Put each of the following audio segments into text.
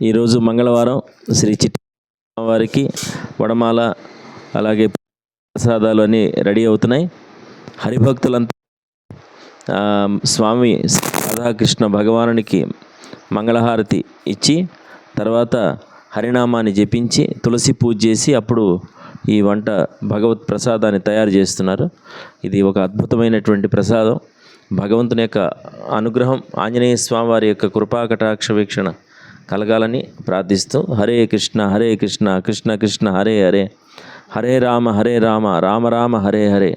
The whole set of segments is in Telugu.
ఈరోజు మంగళవారం శ్రీ చిట్టి వారికి వడమాల అలాగే ప్రసాదాలు అన్నీ రెడీ అవుతున్నాయి. హరిభక్తులంతా స్వామి రాధాకృష్ణ భగవానునికి మంగళహారతి ఇచ్చి తర్వాత హరినామాన్ని జపించి తులసి పూజ చేసి అప్పుడు ఈ వంట భగవత్ ప్రసాదాన్ని తయారు చేస్తున్నారు. ఇది ఒక అద్భుతమైనటువంటి ప్రసాదం. భగవంతుని యొక్క అనుగ్రహం ఆంజనేయ స్వామి వారి యొక్క కృపా కటాక్ష వీక్షణ కలగాలని ప్రార్థిస్తూ హరే కృష్ణ హరే కృష్ణ కృష్ణ కృష్ణ హరే హరే. హరే రామ హరే రామ రామ రామ హరే హరే.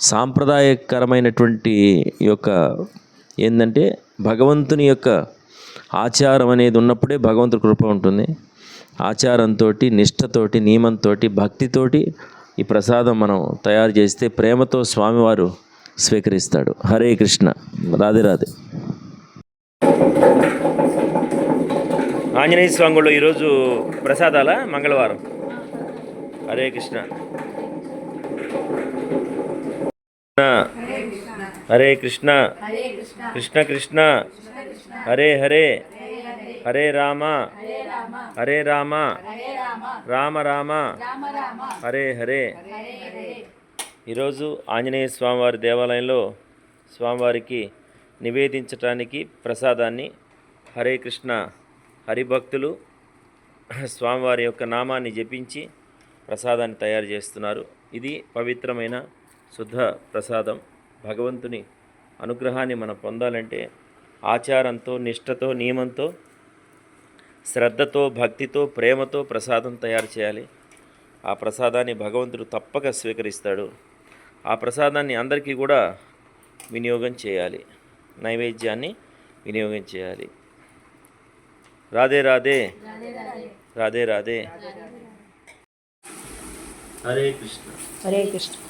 సాంప్రదాయకరమైనటువంటి యొక్క ఏంటంటే భగవంతుని యొక్క ఆచారం అనేది ఉన్నప్పుడే భగవంతుడి కృప ఉంటుంది. ఆచారంతో నిష్టతోటి నియమంతో భక్తితోటి ఈ ప్రసాదం మనం తయారు చేస్తే ప్రేమతో స్వామివారు స్వీకరిస్తాడు. హరే కృష్ణ. రాధే రాధే. ఆంజనేయ స్వామి గుడిలో ఈరోజు ప్రసాదాల? మంగళవారం. హరే కృష్ణ. హరే కృష్ణ. కృష్ణ కృష్ణ. హరే హరే. హరే రామ. హరే రామ. రామ రామ. హరే హరే. ఈరోజు ఆంజనేయ స్వామివారి దేవాలయంలో స్వామివారికి నివేదించటానికి ప్రసాదాన్ని హరే కృష్ణ హరిభక్తులు స్వామివారి యొక్క నామాన్ని జపించి ప్రసాదాన్ని తయారు చేస్తున్నారు. ఇది పవిత్రమైన శుద్ధ ప్రసాదం. భగవంతుని అనుగ్రహాన్ని మనం పొందాలంటే ఆచారంతో నిష్టతో నియమంతో శ్రద్ధతో భక్తితో ప్రేమతో ప్రసాదం తయారు చేయాలి. ఆ ప్రసాదాన్ని భగవంతుడు తప్పక స్వీకరిస్తాడు. ఆ ప్రసాదాన్ని అందరికీ కూడా వినియోగం చేయాలి. నైవేద్యాన్ని వినియోగం చేయాలి. రాధే రాధే. రాధే రాధే. హరే కృష్ణ. హరే కృష్ణ.